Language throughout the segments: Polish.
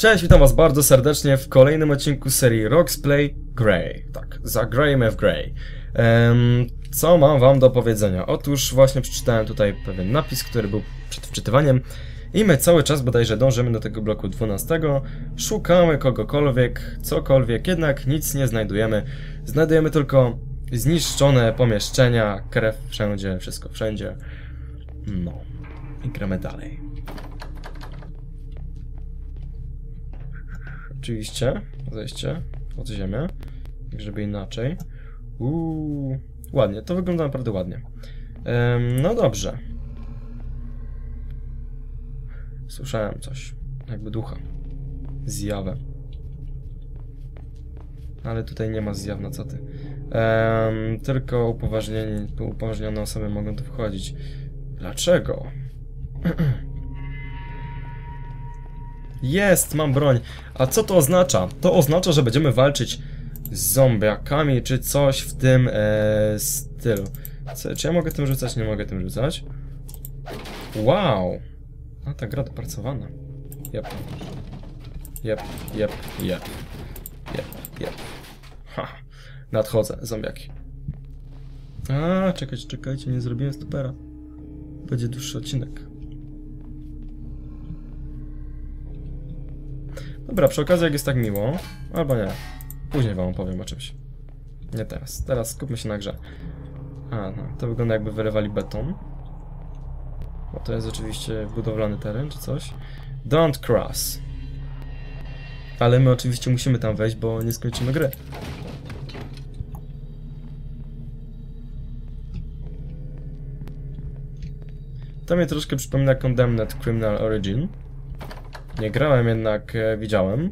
Cześć, witam was bardzo serdecznie w kolejnym odcinku serii Rocks Play Grey. Tak, zagrajmy w Grey. Um, co mam wam do powiedzenia? Otóż właśnie przeczytałem tutaj pewien napis, który był przed wczytywaniem i my cały czas bodajże dążymy do tego bloku 12. Szukamy kogokolwiek, cokolwiek, jednak nic nie znajdujemy. Znajdujemy tylko zniszczone pomieszczenia, krew wszędzie, wszystko wszędzie. No, i gramy dalej. Oczywiście, zejście od ziemię, żeby inaczej. Uuu, ładnie, to wygląda naprawdę ładnie. Em, no dobrze. Słyszałem coś, jakby ducha. Zjawę. Ale tutaj nie ma zjaw na co ty. Em, tylko upoważnieni, upoważnione osoby mogą tu wchodzić. Dlaczego? Jest, mam broń. A co to oznacza? To oznacza, że będziemy walczyć z zombiakami, czy coś w tym e, stylu. Co, czy ja mogę tym rzucać? Nie mogę tym rzucać. Wow! A ta gra dopracowana. Jep. Jep, jep, jep. Jep, jep. Ha. Nadchodzę, zombiaki. A, czekajcie, czekajcie, nie zrobiłem stopera. Będzie dłuższy odcinek. Dobra, przy okazji jak jest tak miło, albo nie, później wam opowiem o czymś. Nie teraz, teraz skupmy się na grze. A, no, to wygląda jakby wylewali beton. Bo to jest oczywiście budowlany teren czy coś. Don't cross. Ale my oczywiście musimy tam wejść, bo nie skończymy gry. To mnie troszkę przypomina Condemned Criminal Origin. Nie grałem, jednak e, widziałem.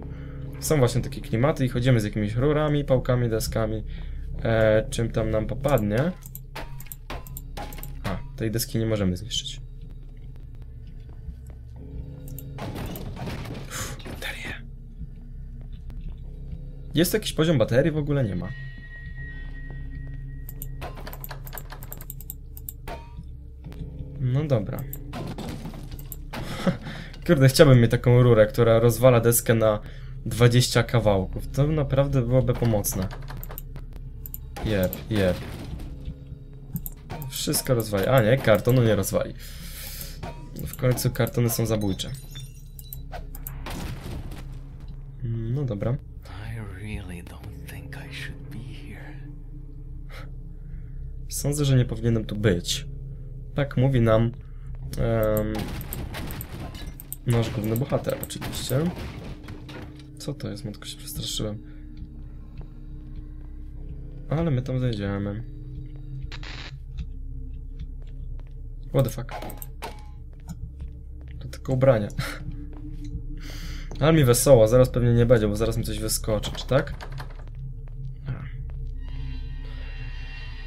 Są właśnie takie klimaty i chodzimy z jakimiś rurami, pałkami, deskami. E, czym tam nam popadnie. A, tej deski nie możemy zniszczyć. Baterie. Jest jakiś poziom baterii? W ogóle nie ma. No dobra. Kurde, chciałbym mieć taką rurę, która rozwala deskę na 20 kawałków. To naprawdę byłoby pomocne. Jep, jep. Wszystko rozwali. A nie, kartonu nie rozwali. W końcu kartony są zabójcze. No dobra. Sądzę, że nie powinienem tu być. Tak mówi nam em, nasz główny bohater, oczywiście. Co to jest? Matko się przestraszyłem. Ale my tam zejdziemy. What the fuck? To tylko ubrania. Ale mi wesoło, zaraz pewnie nie będzie, bo zaraz mi coś wyskoczy, czy tak?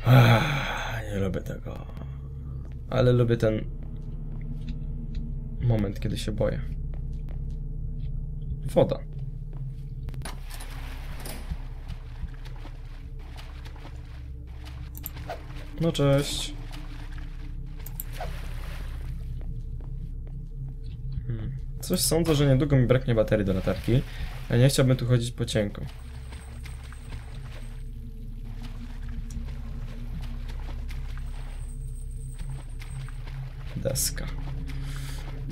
Ah, nie lubię tego. Ale lubię ten moment, kiedy się boję. Woda. No cześć. Hmm. Coś sądzę, że niedługo mi braknie baterii do latarki. Ja nie chciałbym tu chodzić po cienku. Deska.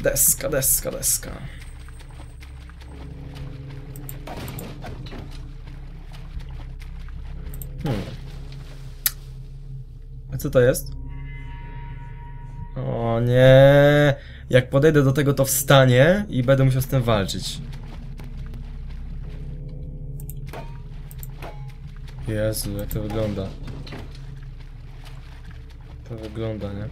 Deska, deska, deska. Hmm. A co to jest? O nie! Jak podejdę do tego, to wstanie i będę musiał z tym walczyć. Jezu, jak to wygląda. To wygląda, nie?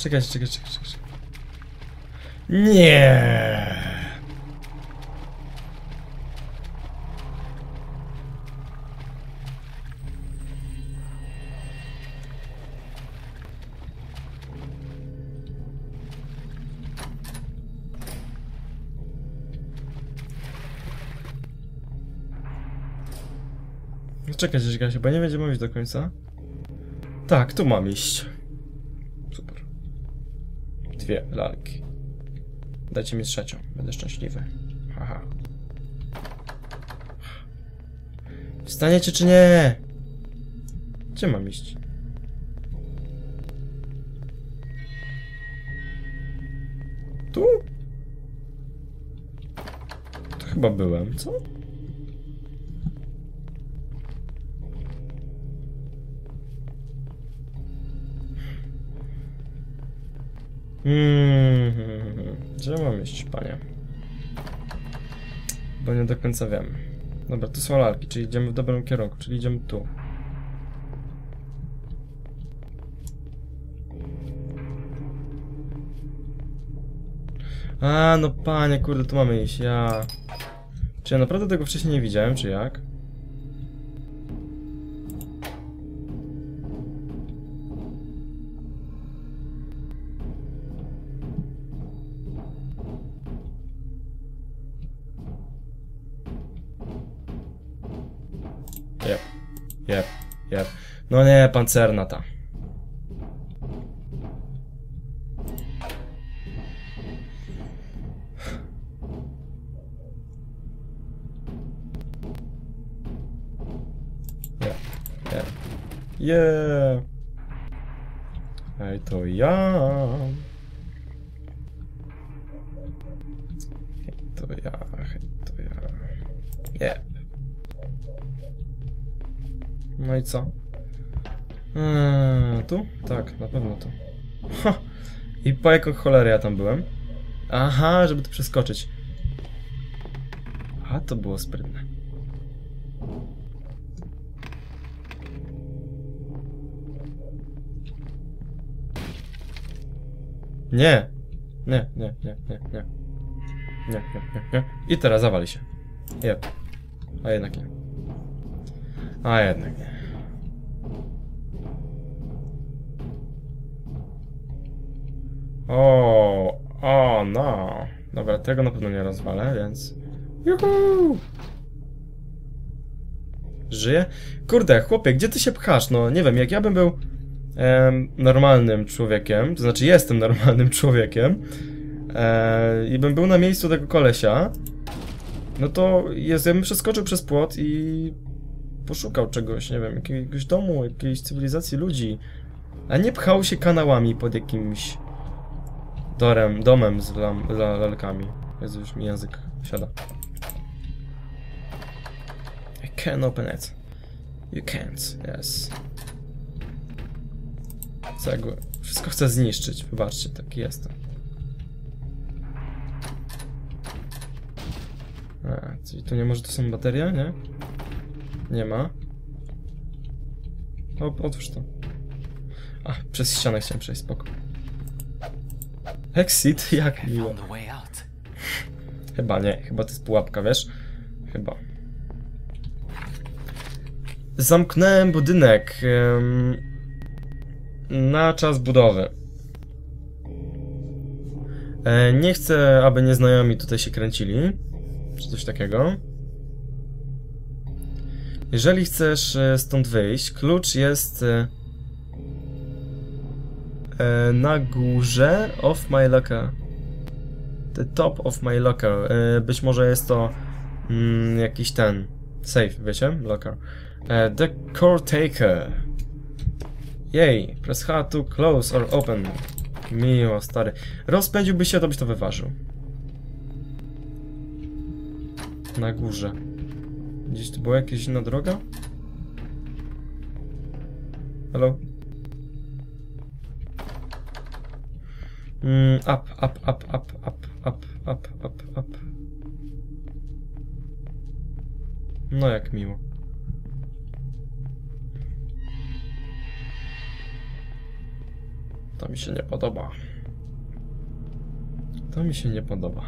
Czekajcie, czekajcie, czekajcie. czekajcie. Nie. Czekajcie, czekajcie, bo nie będzie mówić do końca. Tak, tu mam iść. Dwie lalki. Dajcie mi trzecią, będę szczęśliwy. Haha. Wstaniecie czy nie? Gdzie mam iść? Tu? To chyba byłem, co? Hmm, gdzie mam iść, panie? Bo nie do końca wiem. Dobra, tu są lalki, czyli idziemy w dobrym kierunku, czyli idziemy tu. A, no panie, kurde, tu mamy iść, ja... Czy ja naprawdę tego wcześniej nie widziałem, czy jak? No nie, pancerna ta. Yeah. Hej, to ja. Hej, to ja, hej, to ja. Jep. No i co? Eee, tu? Tak, na pewno tu. Ha! I po jaką cholerę ja tam byłem? Aha, żeby tu przeskoczyć. A, to było sprytne. Nie! Nie, nie, nie, nie, nie. Nie, nie, nie, nie. I teraz zawali się. Jep. A jednak nie. A jednak nie. O, o no. Dobra, tego na pewno nie rozwalę, więc... Juhu! Żyje? Kurde, chłopie, gdzie ty się pchasz? No, nie wiem, jak ja bym był em, normalnym człowiekiem, to znaczy jestem normalnym człowiekiem e, i bym był na miejscu tego kolesia, no to jest, ja bym przeskoczył przez płot i poszukał czegoś, nie wiem, jakiegoś domu, jakiejś cywilizacji ludzi, a nie pchał się kanałami pod jakimś dorem, domem z lam, la, lalkami. Jezu, już mi język siada. I can't open it. You can't, yes. Cegły. Wszystko chcę zniszczyć, wybaczcie, taki jestem. A, czyli tu nie może to są baterie, nie? Nie ma. O, otwórz to. A, przez ścianę chciałem przejść, spoko. Exit? Jak miło. Chyba nie, chyba to jest pułapka, wiesz? Chyba. Zamknąłem budynek em, na czas budowy. E, nie chcę, aby nieznajomi tutaj się kręcili, czy coś takiego. Jeżeli chcesz e, stąd wyjść, klucz jest e, na górze of my locker. The top of my locker. E, być może jest to mm, jakiś ten safe, wiecie? Locker. E, the core taker. Jej, press H to close or open. Miło, stary. Rozpędziłby się, to byś to wyważył. Na górze. Gdzieś tu była jakaś inna droga? Hello? Mm, up, up, up, up, up, up, up, up, up. No jak miło. To mi się nie podoba. To mi się nie podoba.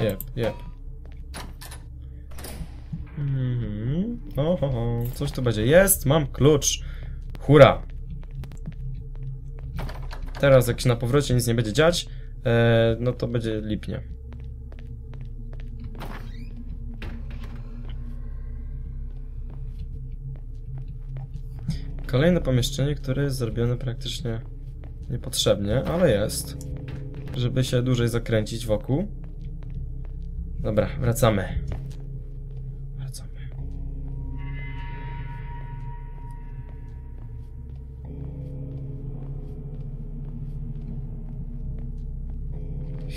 Jep, jep. Mhm. Ho, ho, ho. Coś tu będzie. Jest, mam klucz. Hura. Teraz jak się na powrocie nic nie będzie dziać, e, no to będzie lipnie. Kolejne pomieszczenie, które jest zrobione praktycznie niepotrzebnie, ale jest. Żeby się dłużej zakręcić wokół. Dobra, wracamy.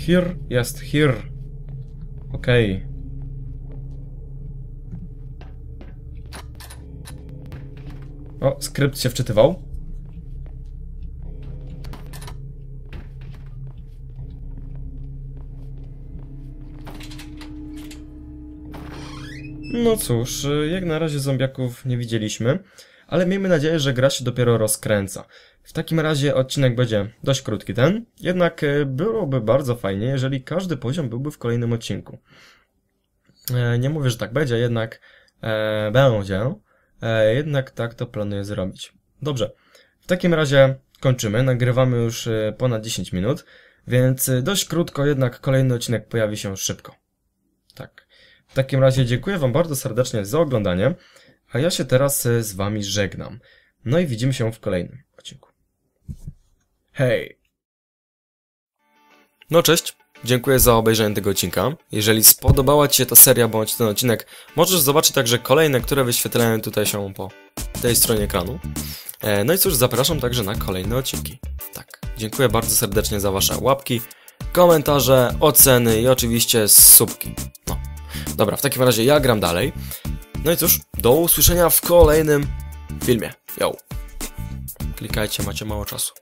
Here jest here. Okej. O, skrypt się wczytywał. No cóż, jak na razie zombiaków nie widzieliśmy, ale miejmy nadzieję, że gra się dopiero rozkręca. W takim razie odcinek będzie dość krótki ten, jednak y, byłoby bardzo fajnie, jeżeli każdy poziom byłby w kolejnym odcinku. E, Nie mówię, że tak będzie, jednak e, będzie, e, jednak tak to planuję zrobić. Dobrze, w takim razie kończymy, nagrywamy już e, ponad 10 minut, więc e, dość krótko, jednak kolejny odcinek pojawi się szybko. Tak. W takim razie dziękuję Wam bardzo serdecznie za oglądanie, a ja się teraz e, z Wami żegnam. No i widzimy się w kolejnym. Hej! No cześć, dziękuję za obejrzenie tego odcinka. Jeżeli spodobała Ci się ta seria bądź ten odcinek, możesz zobaczyć także kolejne, które wyświetlają tutaj się po tej stronie ekranu. E, No i cóż, zapraszam także na kolejne odcinki. Tak, dziękuję bardzo serdecznie za Wasze łapki, komentarze, oceny i oczywiście subki. No, dobra, w takim razie ja gram dalej. No i cóż, do usłyszenia w kolejnym filmie. Yo! Klikajcie, macie mało czasu.